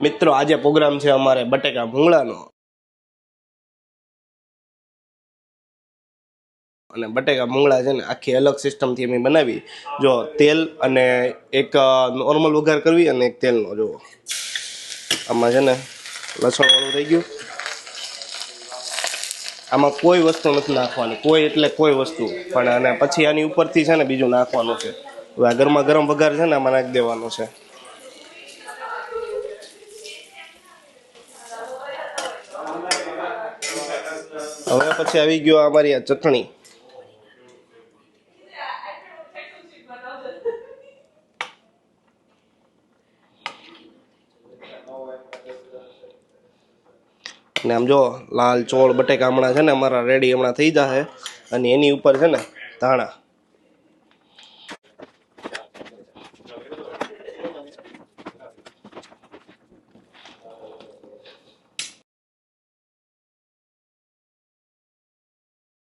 મિત્રો, આજે પ્રોગ્રામ છે અમારે બટેકા ભૂંગળાનો. અને બટેકા ભૂંગળા છે ને આખી અલગ સિસ્ટમથી અમે બનાવી. જો, તેલ અને એક નોર્મલ વઘાર કરવી અને એક તેલનો જો આમાં છે ને લસણવાળું થઈ ગયું. આમાં કોઈ વસ્તુ નથી નાખવાની, કોઈ એટલે કોઈ વસ્તુ. પણ અને પછી આની ઉપરથી છે ને બીજું નાખવાનું છે. હવે આ ગરમા ગરમ વઘાર છે ને આમાં નાખી દેવાનો છે. હવે પછી આવી ગયો અમારી આ ચટણી. અને આમ જો લાલ ચોળ બટેકા હમણાં છે ને અમારા રેડી હમણાં થઈ જશે. અને એની ઉપર છે ને ધાણા.